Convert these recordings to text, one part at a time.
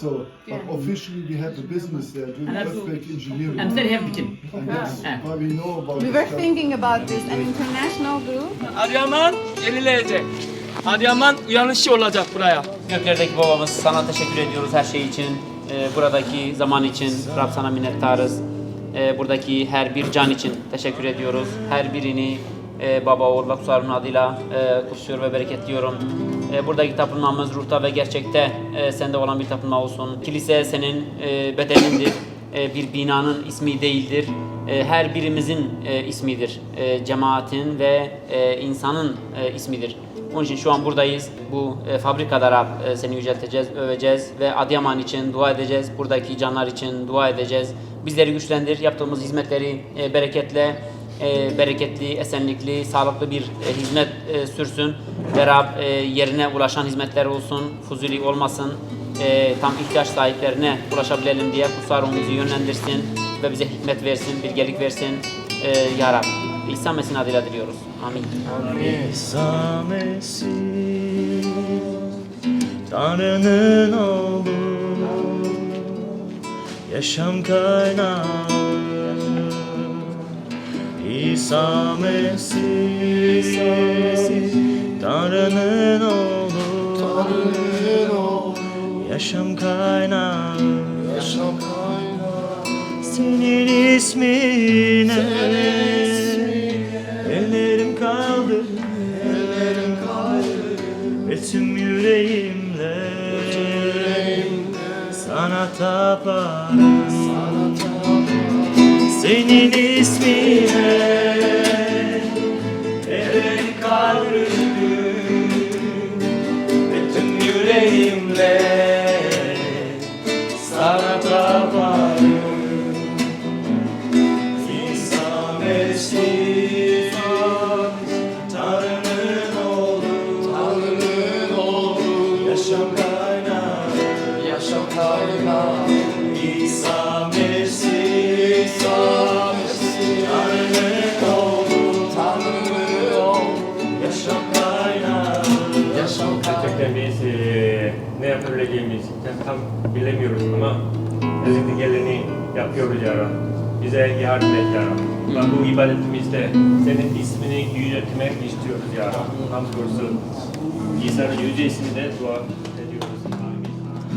So, but officially we have a business there doing earthquake engineering. And then have bikin. And that's why we know about We were thinking about this, an international group. Adıyaman yenileyecek. Adıyaman uyanışı olacak buraya. Göklerdeki babamız sana teşekkür ediyoruz her şey için. Ee, buradaki zaman için Rab sana minnettarız. Ee, buradaki her bir can için teşekkür ediyoruz. Her birini e, baba, oğul ve kutsarın adıyla e, kutsuyor ve bereketliyorum. E, buradaki tapınmamız ruhta ve gerçekte e, sende olan bir tapınma olsun. Kilise senin e, bedenindir. Bir binanın ismi değildir. Her birimizin ismidir. Cemaatin ve insanın ismidir. Onun için şu an buradayız. Bu e, fabrikada Rab e, seni yücelteceğiz, öveceğiz ve Adıyaman için dua edeceğiz. Buradaki canlar için dua edeceğiz. Bizleri güçlendir. Yaptığımız hizmetleri e, bereketle, e, bereketli, esenlikli, sağlıklı bir e, hizmet e, sürsün. Ve Rab e, yerine ulaşan hizmetler olsun, fuzuli olmasın. E, tam ihtiyaç sahiplerine ulaşabilelim diye kutsal ruhumuzu yönlendirsin ve bize hikmet versin, bilgelik versin. E, ya Rab. İsa Mesih'in adıyla diliyoruz. Amin. İsa Mesih Tanrı'nın oğlu Yaşam kaynağı İsa Mesih Tanrı'nın oğlu Yaşam kaynağı Senin ismine Ellerim kaldı Ellerim kaldı. Ve tüm yüreğimle Sana taparım Senin ismine Ellerim kaldı Ve tüm yüreğimle yapabileceğimizi tam bilemiyoruz ama elinden geleni yapıyoruz ya. Bize yardım et ya Rab. Ben bu ibadetimizde senin ismini yüceltmek istiyoruz ya Rab. Hamdolsun. İsa'nın yüce isminde dua ediyoruz.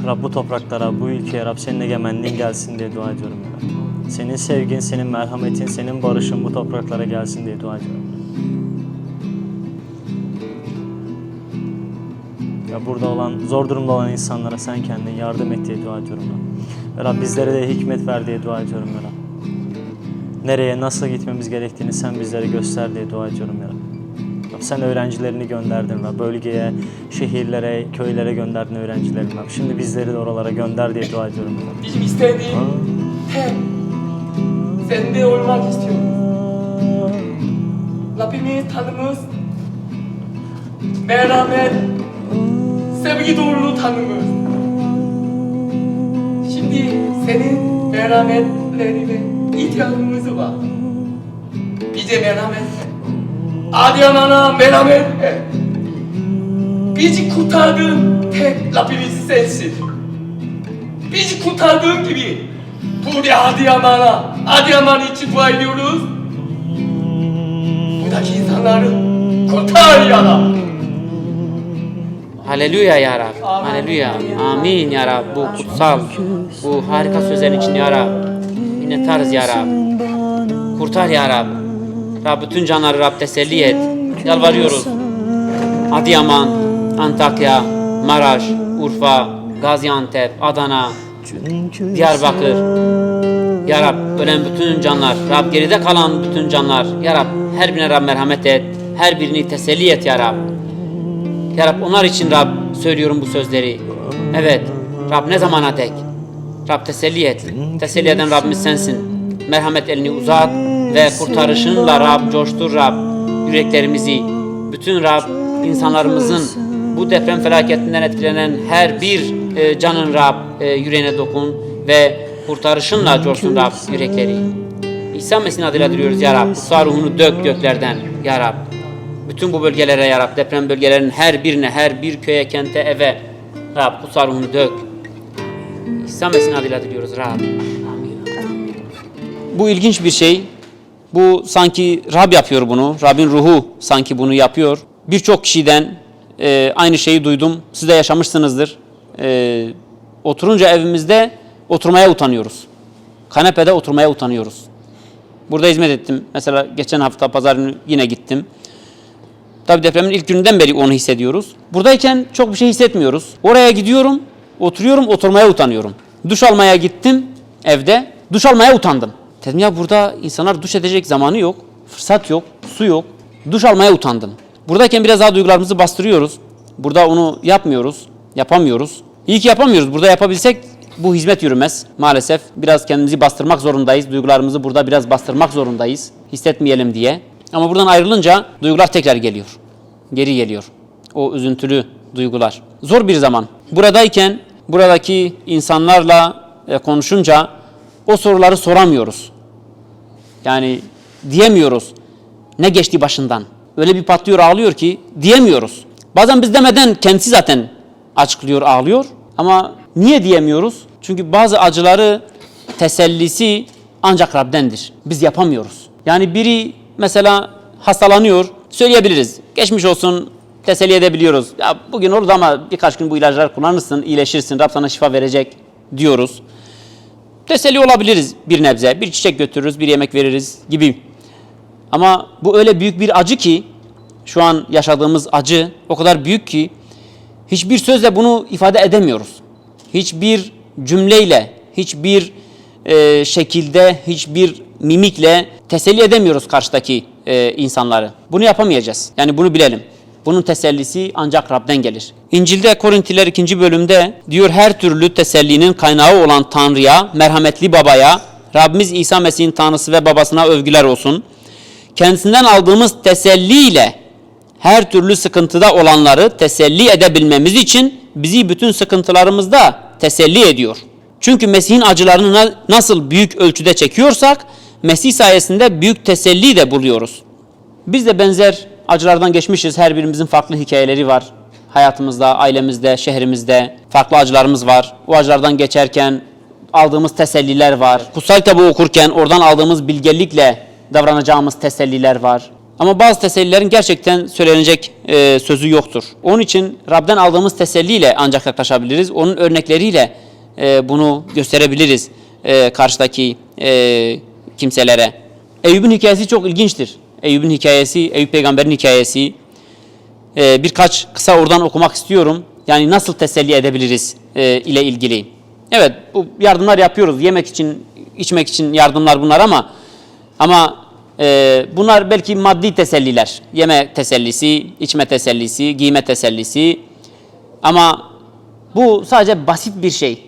Rab bu topraklara, bu ülkeye Rab senin egemenliğin gelsin diye dua ediyorum ya. Senin sevgin, senin merhametin, senin barışın bu topraklara gelsin diye dua ediyorum. Ya burada olan, zor durumda olan insanlara sen kendin yardım et diye dua ediyorum. Ve Rab bizlere de hikmet ver diye dua ediyorum ya. Nereye, nasıl gitmemiz gerektiğini sen bizlere göster diye dua ediyorum ya Rab. Sen öğrencilerini gönderdin Rab. Bölgeye, şehirlere, köylere gönderdin öğrencilerini Rab. Şimdi bizleri de oralara gönder diye dua ediyorum Rab. Bizim istediğim hep sende olmak istiyorum. Rabbimiz Tanrımız merhamet, 새벽이 돌로 타는 것 신디 세는 메라멘 레리네 이태한 무서봐 이제 메라멘. 아디아마나 메라멘. 비지쿠타든 텍 라피비스 센시. 비지쿠타든 기비. 부디 아디아마나 아디아마니 치부아이리오르 부다기 사나르 코타리아나. Haleluya ya Rab. Haleluya. Amin ya Rab. Bu kutsal, bu harika sözlerin için ya Rab. Minnettarız ya Rab. Kurtar ya Rab. Rab bütün canları Rab teselli et. Yalvarıyoruz. Adıyaman, Antakya, Maraş, Urfa, Gaziantep, Adana, Diyarbakır. Ya Rab ölen bütün canlar, Rab geride kalan bütün canlar. Ya Rab her birine Rab merhamet et. Her birini teselli et ya Rab. Ya Rab onlar için Rab söylüyorum bu sözleri. Evet Rab ne zamana dek? Rab teselli et. Teselli eden Rabbimiz sensin. Merhamet elini uzat ve kurtarışınla Rab coştur Rab yüreklerimizi. Bütün Rab insanlarımızın bu deprem felaketinden etkilenen her bir e, canın Rab e, yüreğine dokun ve kurtarışınla coşsun Rab yürekleri. İsa Mesih'in adıyla diliyoruz ya Rab. Kutsal ruhunu dök göklerden ya Rab. Bütün bu bölgelere ya Rab, deprem bölgelerinin her birine, her bir köye, kente, eve Rab kutsal ruhunu dök. İsa Mesih'in adıyla diliyoruz Rab. Amin. Bu ilginç bir şey. Bu sanki Rab yapıyor bunu. Rab'in ruhu sanki bunu yapıyor. Birçok kişiden e, aynı şeyi duydum. Siz de yaşamışsınızdır. E, oturunca evimizde oturmaya utanıyoruz. Kanepede oturmaya utanıyoruz. Burada hizmet ettim. Mesela geçen hafta pazar günü yine gittim. Tabii depremin ilk gününden beri onu hissediyoruz. Buradayken çok bir şey hissetmiyoruz. Oraya gidiyorum, oturuyorum, oturmaya utanıyorum. Duş almaya gittim evde. Duş almaya utandım. Dedim ya burada insanlar duş edecek zamanı yok, fırsat yok, su yok. Duş almaya utandım. Buradayken biraz daha duygularımızı bastırıyoruz. Burada onu yapmıyoruz, yapamıyoruz. İyi ki yapamıyoruz. Burada yapabilsek bu hizmet yürümez. Maalesef biraz kendimizi bastırmak zorundayız. Duygularımızı burada biraz bastırmak zorundayız. Hissetmeyelim diye. Ama buradan ayrılınca duygular tekrar geliyor. Geri geliyor. O üzüntülü duygular. Zor bir zaman. Buradayken buradaki insanlarla e, konuşunca o soruları soramıyoruz. Yani diyemiyoruz. Ne geçti başından? Öyle bir patlıyor ağlıyor ki diyemiyoruz. Bazen biz demeden kendisi zaten açıklıyor ağlıyor. Ama niye diyemiyoruz? Çünkü bazı acıları tesellisi ancak Rab'dendir. Biz yapamıyoruz. Yani biri mesela hastalanıyor, söyleyebiliriz. Geçmiş olsun, teselli edebiliyoruz. Ya bugün olur ama birkaç gün bu ilaçları kullanırsın, iyileşirsin, Rab sana şifa verecek diyoruz. Teselli olabiliriz bir nebze. Bir çiçek götürürüz, bir yemek veririz gibi. Ama bu öyle büyük bir acı ki, şu an yaşadığımız acı o kadar büyük ki, hiçbir sözle bunu ifade edemiyoruz. Hiçbir cümleyle, hiçbir e, şekilde, hiçbir mimikle teselli edemiyoruz karşıdaki e, insanları. Bunu yapamayacağız. Yani bunu bilelim. Bunun tesellisi ancak Rab'den gelir. İncil'de Korintiler 2. bölümde diyor her türlü tesellinin kaynağı olan Tanrı'ya, merhametli babaya, Rabbimiz İsa Mesih'in Tanrısı ve babasına övgüler olsun. Kendisinden aldığımız teselliyle her türlü sıkıntıda olanları teselli edebilmemiz için bizi bütün sıkıntılarımızda teselli ediyor. Çünkü Mesih'in acılarını na- nasıl büyük ölçüde çekiyorsak Mesih sayesinde büyük teselli de buluyoruz. Biz de benzer acılardan geçmişiz. Her birimizin farklı hikayeleri var. Hayatımızda, ailemizde, şehrimizde farklı acılarımız var. O acılardan geçerken aldığımız teselliler var. Kutsal kitabı okurken oradan aldığımız bilgelikle davranacağımız teselliler var. Ama bazı tesellilerin gerçekten söylenecek e, sözü yoktur. Onun için Rab'den aldığımız teselliyle ancak yaklaşabiliriz. Onun örnekleriyle e, bunu gösterebiliriz e, karşıdaki e, kimselere. Eyüp'ün hikayesi çok ilginçtir. Eyüp'ün hikayesi, Eyüp peygamberin hikayesi. E, birkaç kısa oradan okumak istiyorum. Yani nasıl teselli edebiliriz e, ile ilgili. Evet bu yardımlar yapıyoruz. Yemek için, içmek için yardımlar bunlar ama ama e, bunlar belki maddi teselliler. Yeme tesellisi, içme tesellisi, giyme tesellisi. Ama bu sadece basit bir şey.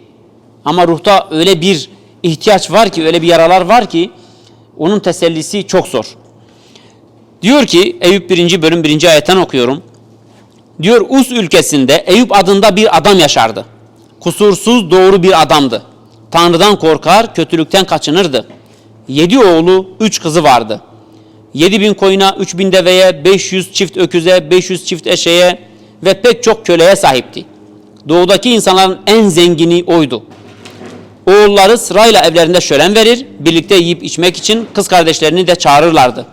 Ama ruhta öyle bir ihtiyaç var ki, öyle bir yaralar var ki onun tesellisi çok zor. Diyor ki Eyüp 1. bölüm 1. ayetten okuyorum. Diyor Us ülkesinde Eyüp adında bir adam yaşardı. Kusursuz doğru bir adamdı. Tanrı'dan korkar, kötülükten kaçınırdı. Yedi oğlu, üç kızı vardı. Yedi bin koyuna, üç bin deveye, 500 çift öküze, 500 çift eşeğe ve pek çok köleye sahipti. Doğudaki insanların en zengini oydu. Oğulları sırayla evlerinde şölen verir, birlikte yiyip içmek için kız kardeşlerini de çağırırlardı.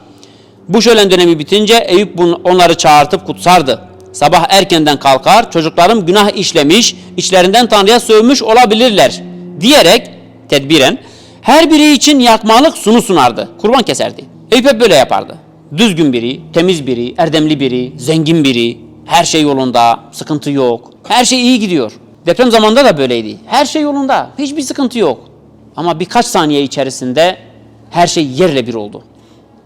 Bu şölen dönemi bitince Eyüp onları çağırtıp kutsardı. Sabah erkenden kalkar, çocuklarım günah işlemiş, içlerinden Tanrı'ya sövmüş olabilirler diyerek tedbiren her biri için yakmalık sunu sunardı. Kurban keserdi. Eyüp hep böyle yapardı. Düzgün biri, temiz biri, erdemli biri, zengin biri, her şey yolunda, sıkıntı yok. Her şey iyi gidiyor. Deprem zamanında da böyleydi. Her şey yolunda, hiçbir sıkıntı yok. Ama birkaç saniye içerisinde her şey yerle bir oldu.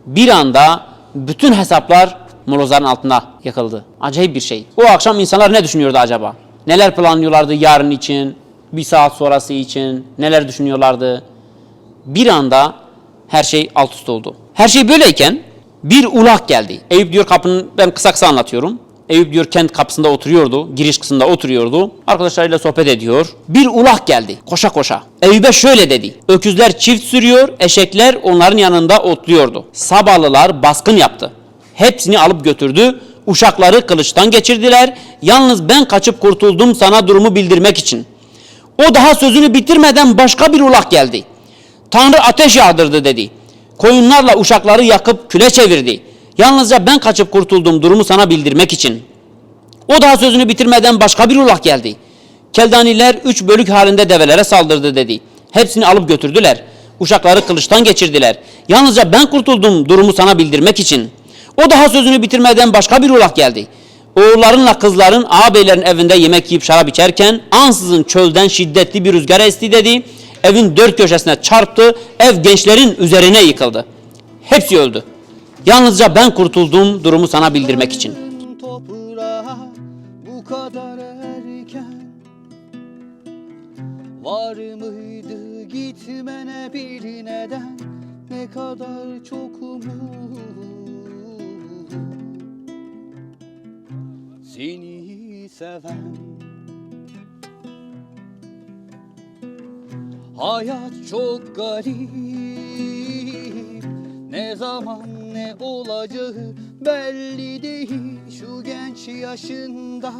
Bir anda bütün hesaplar molozların altına yakıldı. Acayip bir şey. O akşam insanlar ne düşünüyordu acaba? Neler planlıyorlardı yarın için, bir saat sonrası için, neler düşünüyorlardı? Bir anda her şey alt üst oldu. Her şey böyleyken bir ulak geldi. Eyüp diyor kapının, ben kısa kısa anlatıyorum. Eyüp diyor kent kapısında oturuyordu, giriş kısmında oturuyordu. Arkadaşlarıyla sohbet ediyor. Bir ulak geldi, koşa koşa. Eyüp'e şöyle dedi. Öküzler çift sürüyor, eşekler onların yanında otluyordu. Sabalılar baskın yaptı. Hepsini alıp götürdü. Uşakları kılıçtan geçirdiler. Yalnız ben kaçıp kurtuldum sana durumu bildirmek için. O daha sözünü bitirmeden başka bir ulak geldi. Tanrı ateş yağdırdı dedi. Koyunlarla uşakları yakıp küle çevirdi. Yalnızca ben kaçıp kurtuldum durumu sana bildirmek için. O daha sözünü bitirmeden başka bir ulak geldi. Keldaniler üç bölük halinde develere saldırdı dedi. Hepsini alıp götürdüler. Uşakları kılıçtan geçirdiler. Yalnızca ben kurtuldum durumu sana bildirmek için. O daha sözünü bitirmeden başka bir ulak geldi. Oğullarınla kızların ağabeylerin evinde yemek yiyip şarap içerken ansızın çölden şiddetli bir rüzgar esti dedi. Evin dört köşesine çarptı. Ev gençlerin üzerine yıkıldı. Hepsi öldü. Yalnızca ben kurtuldum durumu sana bildirmek için. bu kadar erken. Var mıydı gitmene bir neden? Ne kadar çok umut. Seni seven. Hayat çok garip. Ne zaman ne olacağı belli değil Şu genç yaşında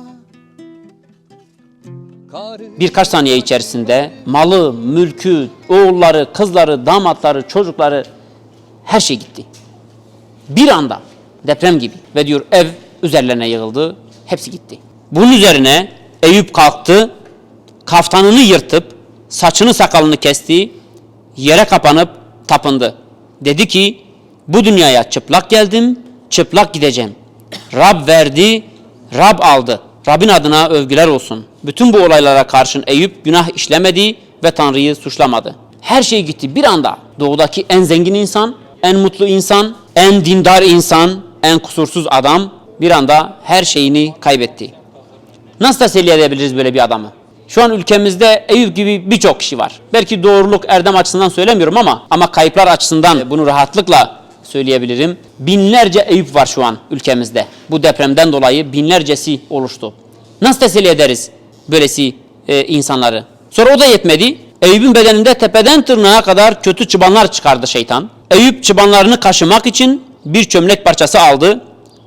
birkaç saniye içerisinde malı, mülkü, oğulları, kızları, damatları, çocukları her şey gitti. Bir anda deprem gibi ve diyor ev üzerlerine yığıldı. Hepsi gitti. Bunun üzerine Eyüp kalktı, kaftanını yırtıp saçını sakalını kesti, yere kapanıp tapındı. Dedi ki bu dünyaya çıplak geldim, çıplak gideceğim. Rab verdi, Rab aldı. Rabbin adına övgüler olsun. Bütün bu olaylara karşın Eyüp günah işlemedi ve Tanrı'yı suçlamadı. Her şey gitti bir anda. Doğudaki en zengin insan, en mutlu insan, en dindar insan, en kusursuz adam bir anda her şeyini kaybetti. Nasıl teselli edebiliriz böyle bir adamı? Şu an ülkemizde Eyüp gibi birçok kişi var. Belki doğruluk, erdem açısından söylemiyorum ama ama kayıplar açısından bunu rahatlıkla söyleyebilirim. Binlerce Eyüp var şu an ülkemizde. Bu depremden dolayı binlercesi oluştu. Nasıl teselli ederiz böylesi e, insanları? Sonra o da yetmedi. Eyüp'ün bedeninde tepeden tırnağa kadar kötü çıbanlar çıkardı şeytan. Eyüp çıbanlarını kaşımak için bir çömlek parçası aldı.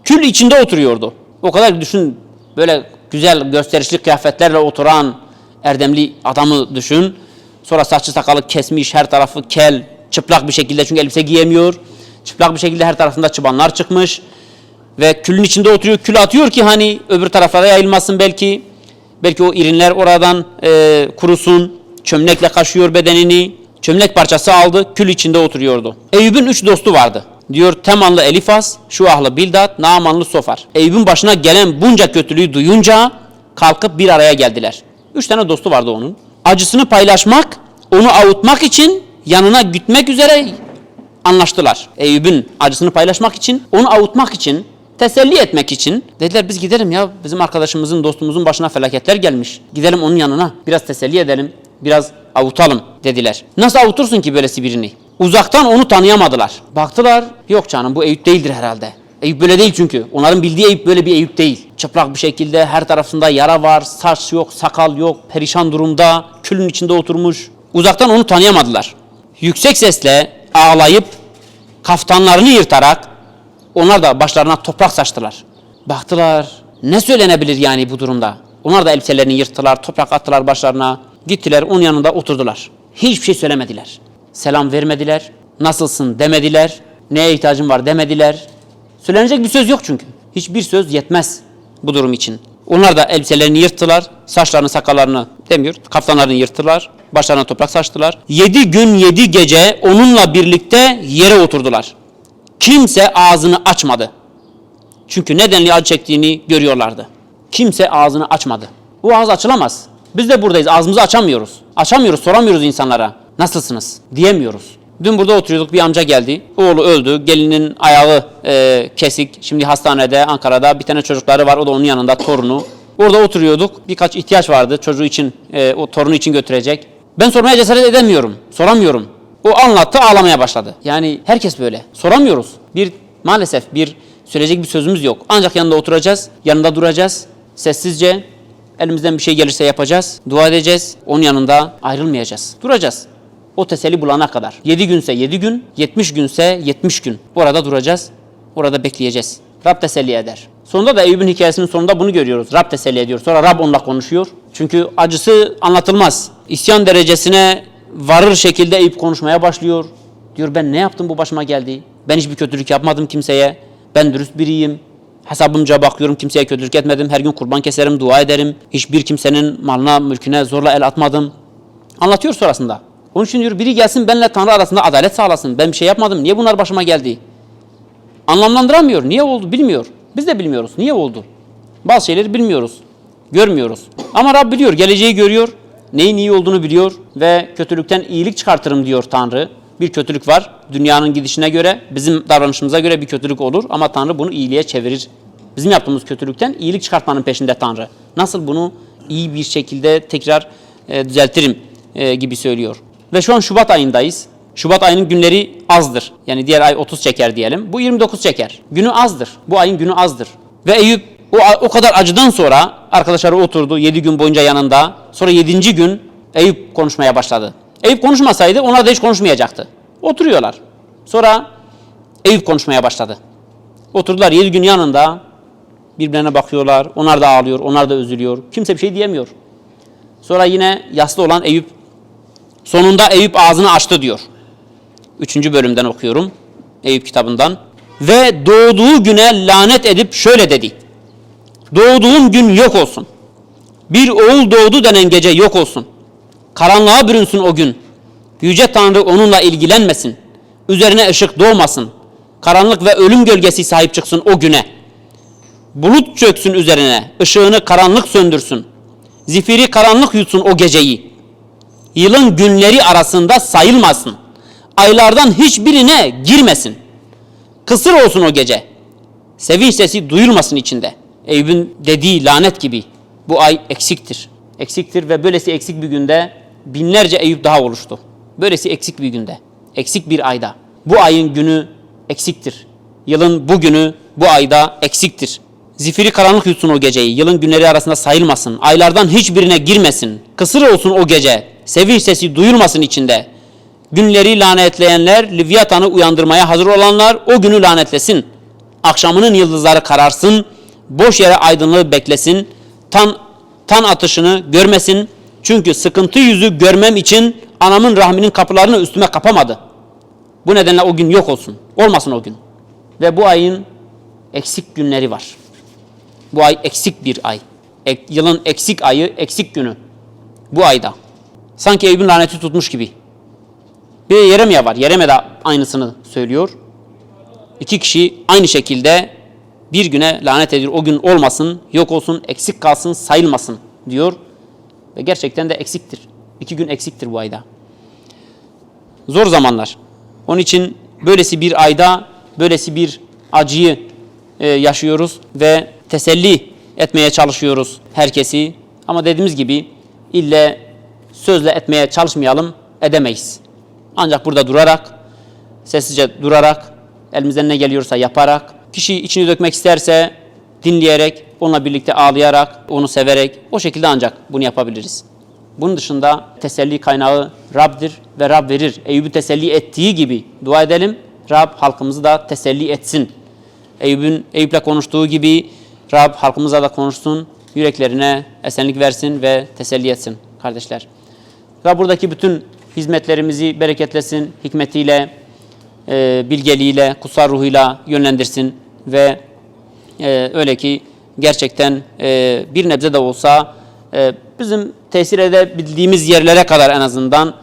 Kül içinde oturuyordu. O kadar düşün böyle güzel gösterişli kıyafetlerle oturan erdemli adamı düşün. Sonra saçı sakalı kesmiş, her tarafı kel, çıplak bir şekilde çünkü elbise giyemiyor. Çıplak bir şekilde her tarafında çıbanlar çıkmış. Ve külün içinde oturuyor. Kül atıyor ki hani öbür taraflara yayılmasın belki. Belki o irinler oradan e, kurusun. Çömlekle kaşıyor bedenini. Çömlek parçası aldı. Kül içinde oturuyordu. Eyüp'ün üç dostu vardı. Diyor Temanlı Elifaz, Şuahlı Bildad, Naamanlı Sofar. Eyüp'ün başına gelen bunca kötülüğü duyunca kalkıp bir araya geldiler. Üç tane dostu vardı onun. Acısını paylaşmak, onu avutmak için yanına gitmek üzere anlaştılar. Eyüp'ün acısını paylaşmak için, onu avutmak için, teselli etmek için dediler biz gidelim ya bizim arkadaşımızın, dostumuzun başına felaketler gelmiş. Gidelim onun yanına, biraz teselli edelim, biraz avutalım dediler. Nasıl avutursun ki böylesi birini? Uzaktan onu tanıyamadılar. Baktılar, yok canım bu Eyüp değildir herhalde. Eyüp böyle değil çünkü. Onların bildiği Eyüp böyle bir Eyüp değil. Çıplak bir şekilde her tarafında yara var, saç yok, sakal yok, perişan durumda, külün içinde oturmuş. Uzaktan onu tanıyamadılar. Yüksek sesle ağlayıp kaftanlarını yırtarak onlar da başlarına toprak saçtılar. Baktılar ne söylenebilir yani bu durumda? Onlar da elbiselerini yırttılar, toprak attılar başlarına. Gittiler onun yanında oturdular. Hiçbir şey söylemediler. Selam vermediler. Nasılsın demediler. Neye ihtiyacın var demediler. Söylenecek bir söz yok çünkü. Hiçbir söz yetmez bu durum için. Onlar da elbiselerini yırttılar. Saçlarını, sakallarını demiyor. Kaftanlarını yırttılar. Başlarına toprak saçtılar. Yedi gün yedi gece onunla birlikte yere oturdular. Kimse ağzını açmadı. Çünkü nedenli acı çektiğini görüyorlardı. Kimse ağzını açmadı. Bu ağız açılamaz. Biz de buradayız. Ağzımızı açamıyoruz. Açamıyoruz, soramıyoruz insanlara. Nasılsınız? Diyemiyoruz. Dün burada oturuyorduk bir amca geldi. Oğlu öldü. Gelinin ayağı e, kesik. Şimdi hastanede Ankara'da bir tane çocukları var. O da onun yanında torunu. Orada oturuyorduk. Birkaç ihtiyaç vardı çocuğu için, e, o torunu için götürecek. Ben sormaya cesaret edemiyorum. Soramıyorum. O anlattı ağlamaya başladı. Yani herkes böyle. Soramıyoruz. Bir maalesef bir söyleyecek bir sözümüz yok. Ancak yanında oturacağız, yanında duracağız. Sessizce elimizden bir şey gelirse yapacağız. Dua edeceğiz. Onun yanında ayrılmayacağız. Duracağız. O teselli bulana kadar. 7 günse 7 gün, 70 günse 70 gün. Orada duracağız. Orada bekleyeceğiz. Rab teselli eder. Sonunda da Eyüp'ün hikayesinin sonunda bunu görüyoruz. Rab teselli ediyor. Sonra Rab onunla konuşuyor. Çünkü acısı anlatılmaz. İsyan derecesine varır şekilde Eyüp konuşmaya başlıyor. Diyor ben ne yaptım bu başıma geldi? Ben hiçbir kötülük yapmadım kimseye. Ben dürüst biriyim. Hesabımca bakıyorum kimseye kötülük etmedim. Her gün kurban keserim, dua ederim. Hiçbir kimsenin malına, mülküne zorla el atmadım. Anlatıyor sonrasında. Onun için diyor biri gelsin benimle Tanrı arasında adalet sağlasın. Ben bir şey yapmadım. Niye bunlar başıma geldi? Anlamlandıramıyor. Niye oldu bilmiyor. Biz de bilmiyoruz. Niye oldu? Bazı şeyleri bilmiyoruz. Görmüyoruz. Ama Rab biliyor. Geleceği görüyor. Neyin iyi olduğunu biliyor. Ve kötülükten iyilik çıkartırım diyor Tanrı. Bir kötülük var. Dünyanın gidişine göre, bizim davranışımıza göre bir kötülük olur. Ama Tanrı bunu iyiliğe çevirir. Bizim yaptığımız kötülükten iyilik çıkartmanın peşinde Tanrı. Nasıl bunu iyi bir şekilde tekrar e, düzeltirim e, gibi söylüyor. Ve şu an Şubat ayındayız. Şubat ayının günleri azdır. Yani diğer ay 30 çeker diyelim. Bu 29 çeker. Günü azdır. Bu ayın günü azdır. Ve Eyüp o, o kadar acıdan sonra arkadaşları oturdu 7 gün boyunca yanında. Sonra 7. gün Eyüp konuşmaya başladı. Eyüp konuşmasaydı onlar da hiç konuşmayacaktı. Oturuyorlar. Sonra Eyüp konuşmaya başladı. Oturdular 7 gün yanında. Birbirlerine bakıyorlar. Onlar da ağlıyor, onlar da üzülüyor. Kimse bir şey diyemiyor. Sonra yine yaslı olan Eyüp sonunda Eyüp ağzını açtı diyor. Üçüncü bölümden okuyorum. Eyüp kitabından. Ve doğduğu güne lanet edip şöyle dedi. Doğduğum gün yok olsun. Bir oğul doğdu denen gece yok olsun. Karanlığa bürünsün o gün. Yüce Tanrı onunla ilgilenmesin. Üzerine ışık doğmasın. Karanlık ve ölüm gölgesi sahip çıksın o güne. Bulut çöksün üzerine, ışığını karanlık söndürsün. Zifiri karanlık yutsun o geceyi. Yılın günleri arasında sayılmasın. Aylardan hiçbirine girmesin. Kısır olsun o gece. Sevinç sesi duyulmasın içinde. Eyüp'ün dediği lanet gibi. Bu ay eksiktir. Eksiktir ve böylesi eksik bir günde binlerce Eyüp daha oluştu. Böylesi eksik bir günde. Eksik bir ayda. Bu ayın günü eksiktir. Yılın bu günü bu ayda eksiktir. Zifiri karanlık yutsun o geceyi. Yılın günleri arasında sayılmasın. Aylardan hiçbirine girmesin. Kısır olsun o gece. Sevinç sesi duyulmasın içinde. Günleri lanetleyenler, Livyatan'ı uyandırmaya hazır olanlar o günü lanetlesin. Akşamının yıldızları kararsın. Boş yere aydınlığı beklesin. Tan, tan atışını görmesin. Çünkü sıkıntı yüzü görmem için anamın rahminin kapılarını üstüme kapamadı. Bu nedenle o gün yok olsun. Olmasın o gün. Ve bu ayın eksik günleri var. Bu ay eksik bir ay. Ek- yılın eksik ayı, eksik günü. Bu ayda. Sanki Eyüp'ün laneti tutmuş gibi. Bir Yeremye var. Yeremye de aynısını söylüyor. İki kişi aynı şekilde bir güne lanet ediyor. O gün olmasın, yok olsun, eksik kalsın, sayılmasın diyor. Ve gerçekten de eksiktir. İki gün eksiktir bu ayda. Zor zamanlar. Onun için böylesi bir ayda, böylesi bir acıyı e, yaşıyoruz ve teselli etmeye çalışıyoruz herkesi. Ama dediğimiz gibi ille sözle etmeye çalışmayalım, edemeyiz. Ancak burada durarak, sessizce durarak, elimizden ne geliyorsa yaparak, kişi içini dökmek isterse dinleyerek, onunla birlikte ağlayarak, onu severek, o şekilde ancak bunu yapabiliriz. Bunun dışında teselli kaynağı Rab'dir ve Rab verir. Eyüp'ü teselli ettiği gibi dua edelim. Rab halkımızı da teselli etsin. Eyüp'ün Eyüp'le konuştuğu gibi Rab halkımıza da konuşsun, yüreklerine esenlik versin ve teselli etsin kardeşler. Rab buradaki bütün hizmetlerimizi bereketlesin, hikmetiyle, e, bilgeliğiyle, kutsal ruhuyla yönlendirsin ve e, öyle ki gerçekten e, bir nebze de olsa e, bizim tesir edebildiğimiz yerlere kadar en azından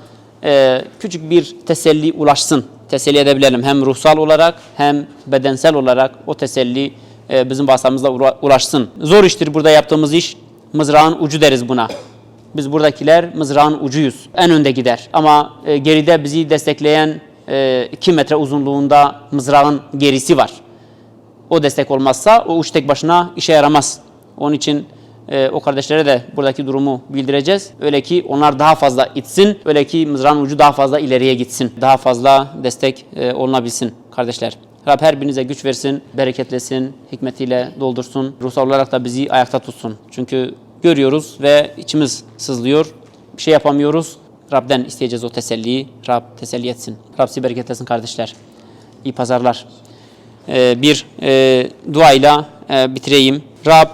e, küçük bir teselli ulaşsın. Teselli edebilelim hem ruhsal olarak hem bedensel olarak o teselli e, bizim vasıtamızla ura- ulaşsın. Zor iştir burada yaptığımız iş. Mızrağın ucu deriz buna. Biz buradakiler mızrağın ucuyuz. En önde gider. Ama e, geride bizi destekleyen 2 metre uzunluğunda mızrağın gerisi var. O destek olmazsa o uç tek başına işe yaramaz. Onun için e, o kardeşlere de buradaki durumu bildireceğiz. Öyle ki onlar daha fazla itsin. Öyle ki mızrağın ucu daha fazla ileriye gitsin. Daha fazla destek e, olunabilsin kardeşler. Rab her birinize güç versin, bereketlesin, hikmetiyle doldursun. Ruhsal olarak da bizi ayakta tutsun. Çünkü görüyoruz ve içimiz sızlıyor. Bir şey yapamıyoruz. Rab'den isteyeceğiz o teselliyi. Rab teselli etsin. Rab sizi bereketlesin kardeşler. İyi pazarlar. e, bir e, duayla e, bitireyim. Rab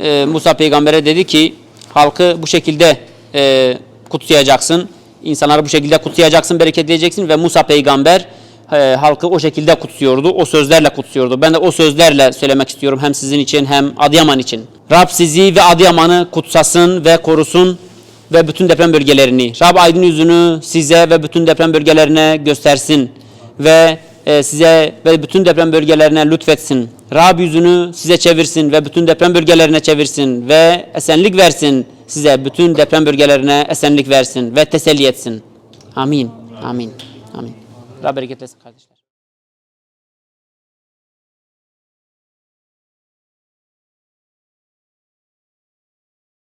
e, Musa peygambere dedi ki halkı bu şekilde e, kutsayacaksın. İnsanları bu şekilde kutsayacaksın, bereketleyeceksin ve Musa peygamber halkı o şekilde kutsuyordu. O sözlerle kutsuyordu. Ben de o sözlerle söylemek istiyorum hem sizin için hem Adıyaman için. Rab sizi ve Adıyaman'ı kutsasın ve korusun ve bütün deprem bölgelerini. Rab aydın yüzünü size ve bütün deprem bölgelerine göstersin ve e, size ve bütün deprem bölgelerine lütfetsin. Rab yüzünü size çevirsin ve bütün deprem bölgelerine çevirsin ve esenlik versin size bütün deprem bölgelerine esenlik versin ve teselli etsin. Amin. Amin. Amin. Rab bereketlesin kardeşler.